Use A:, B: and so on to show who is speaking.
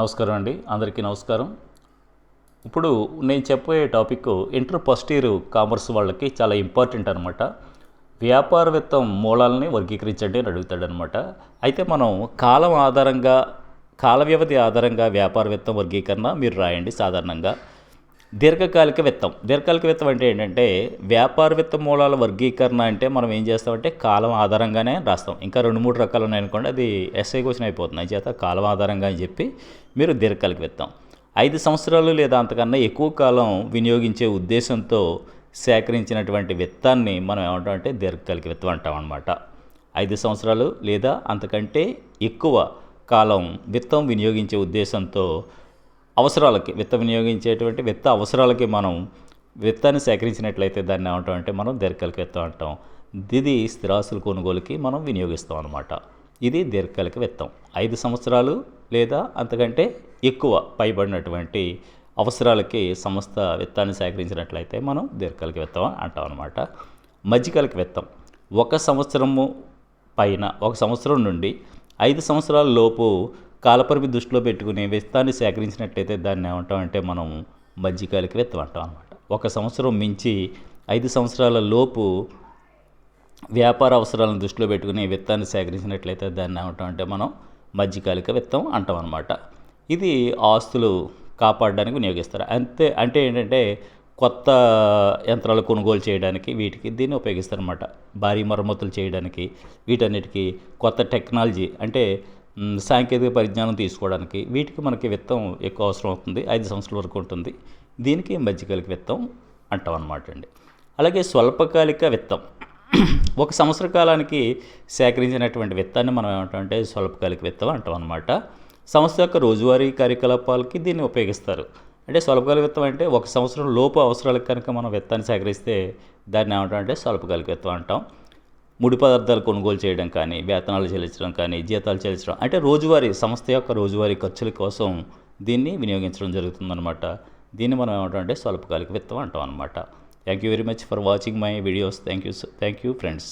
A: నమస్కారం అండి. అందరికీ నమస్కారం. ఇప్పుడు నేను చెప్పబోయే topic inter first year commerce వాళ్ళకి చాలా ఇంపార్టెంట్ అనమాట వ్యాపారవేత్తం మూలాలని వర్గీకరించండి అని అడుగుతాడనమాట అయితే మనం కాలం ఆధారంగా కాల వ్యవధి ఆధారంగా వ్యాపారవేత్తం వర్గీకరణ మీరు రాయండి సాధారణంగా. దీర్ఘకాలిక విత్తం. దీర్ఘకాలిక విత్తం అంటే ఏంటంటే వ్యాపార విత్త మూలాల వర్గీకరణ అంటే మనం ఏం చేస్తామంటే కాలం ఆధారంగానే రాస్తాం. ఇంకా రెండు మూడు రకాలు ఉన్నాయనుకోండి అది ఎస్ఐ క్వశ్చన్ అయిపోతుంది. చేత కాలం ఆధారంగా అని చెప్పి మీరు దీర్ఘకాలిక విత్తం. ఐదు సంవత్సరాలు లేదా అంతకన్నా ఎక్కువ కాలం వినియోగించే ఉద్దేశంతో సేకరించినటువంటి విత్తాన్ని మనం ఏమంటామంటే దీర్ఘకాలిక విత్తం అంటాం అనమాట ఐదు సంవత్సరాలు లేదా అంతకంటే ఎక్కువ కాలం విత్తం వినియోగించే ఉద్దేశంతో అవసరాలకి విత్త వినియోగించేటువంటి విత్త అవసరాలకి మనం విత్తాన్ని సేకరించినట్లయితే దాన్ని ఏమంటాం అంటే మనం దీర్ఘకాలిక విత్తం అంటాం. ఇది స్థిరాస్తుల కొనుగోలుకి మనం వినియోగిస్తాం అనమాట ఇది దీర్ఘకాలిక విత్తం. ఐదు సంవత్సరాలు లేదా అంతకంటే ఎక్కువ పైబడినటువంటి అవసరాలకి సంస్థ విత్తాన్ని సేకరించినట్లయితే మనం దీర్ఘకాలిక విత్తం అంటాం అనమాట మధ్యకాలిక విత్తం. ఒక సంవత్సరము పైన ఒక సంవత్సరం నుండి ఐదు సంవత్సరాల లోపు కాలపరిమి దృష్టిలో పెట్టుకుని విత్తాన్ని సేకరించినట్లయితే దాన్ని ఏమంటామంటే మనం మధ్యకాలిక విత్తం అంటాం అనమాట ఒక సంవత్సరం మించి ఐదు సంవత్సరాల లోపు వ్యాపార అవసరాలను దృష్టిలో పెట్టుకుని విత్తాన్ని సేకరించినట్లయితే దాన్ని ఏమంటామంటే మనం మధ్యకాలిక విత్తం అంటాం అనమాట ఇది ఆస్తులు కాపాడడానికి వినియోగిస్తారు. అంతే అంటే ఏంటంటే కొత్త యంత్రాలు కొనుగోలు చేయడానికి వీటికి దీన్ని ఉపయోగిస్తారనమాట భారీ మరమ్మతులు చేయడానికి వీటన్నిటికీ కొత్త టెక్నాలజీ అంటే సాంకేతిక పరిజ్ఞానం తీసుకోవడానికి వీటికి మనకి విత్తం ఎక్కువ అవసరం అవుతుంది. ఐదు సంవత్సరాల వరకు ఉంటుంది. దీనికి మధ్యకాలిక విత్తం అంటాం అనమాట అండి. అలాగే స్వల్పకాలిక విత్తం. ఒక సంవత్సర కాలానికి సేకరించినటువంటి విత్తాన్ని మనం ఏమంటామంటే స్వల్పకాలిక విత్తం అంటాం అనమాట సంస్థ యొక్క రోజువారీ కార్యకలాపాలకి దీన్ని ఉపయోగిస్తారు. అంటే స్వల్పకాలిక విత్తం అంటే ఒక సంవత్సరం లోపు అవసరాలకు కనుక మనం విత్తాన్ని సేకరిస్తే దాన్ని ఏమంటామంటే స్వల్పకాలిక విత్తం అంటాం. ముడి పదార్థాలు కొనుగోలు చేయడం కానీ వేతనాలు చెల్లించడం కానీ జీతాలు చెల్లించడం అంటే రోజువారీ సంస్థ యొక్క రోజువారీ ఖర్చుల కోసం దీన్ని వినియోగించడం జరుగుతుందన్నమాట. దీన్ని మనం ఏమంటామంటే స్వల్పకాలిక విత్తం అంటాం అనమాట thank you very much for watching my videos thank you thank you friends